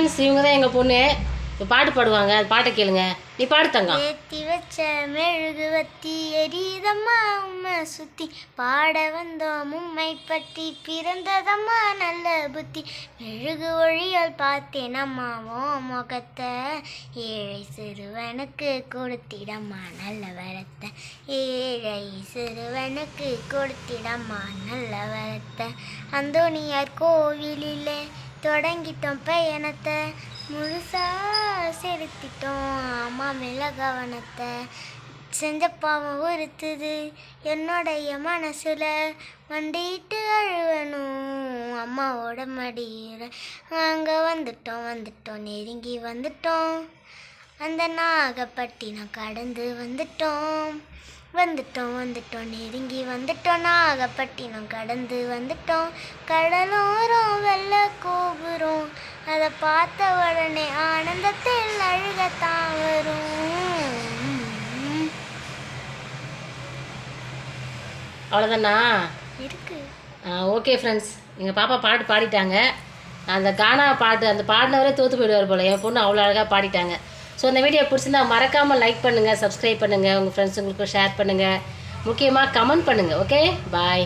Friends இவங்க தான் எங்கள் பொண்ணு. இப்போ பாட்டு பாடுவாங்க. அது பாட்டை கேளுங்க. நீ பாடு தங்கம். ஏத்தி வச்ச மெழுகுவத்தி எரியுதம்மா உம்மை சுத்தி. பாட வந்தோம் உம்மை பற்றி. பிறந்ததம்மா நல்ல புத்தி. மெழுகு ஒழியால் பார்த்தேன் அம்மாவோ முகத்தை. ஏழை சிறுவனுக்கு கொடுத்திடம்மா நல்ல வரத்தை. ஏழை சிறுவனுக்கு கொடுத்திடம்மா நல்ல வரத்தை. அந்தோனியார் கோவிலில் தொடங்கிட்டோம். எனத்தை முழுசாக செலுத்திட்டோம். அம்மா மேல கவனத்தை செஞ்ச பாவம் உறுத்துது என்னுடைய மனசில் மண்டிட்டு அழுவணும். அம்மாவோட மடியில் அங்கே வந்துட்டோம் வந்துட்டோம். நெருங்கி வந்துட்டோம். அந்த நாகப்பட்டினம் கடந்து வந்துட்டோம். வந்துட்டோம் வந்துட்டோம். நெருங்கி வந்துட்டோம் நாகப்பட்டினம். கடந்து வந்துட்டோம். கடலோரம் வெள்ள கோபுரம். அதை பார்த்த உடனே ஆனந்தத்தில் அழுகத்தான் வரும். அவ்வளோதானா இருக்கு. ஓகே ஃப்ரெண்ட்ஸ் எங்கள் பாப்பா பாட்டு பாடிட்டாங்க. அந்த கானா பாட்டு அந்த பாடினவரே தோற்று போயிடுவார் போல. என் பொண்ணு அவ்வளோ அழகாக பாடிட்டாங்க. ஸோ இந்த வீடியோ பிடிச்சிருந்தா மறக்காமல் லைக் பண்ணுங்கள் சப்ஸ்கிரைப் பண்ணுங்கள் உங்கள் ஃப்ரெண்ட்ஸுங்களுக்கு ஷேர் பண்ணுங்கள் முக்கியமாக கமெண்ட் பண்ணுங்கள் ஓகே பாய்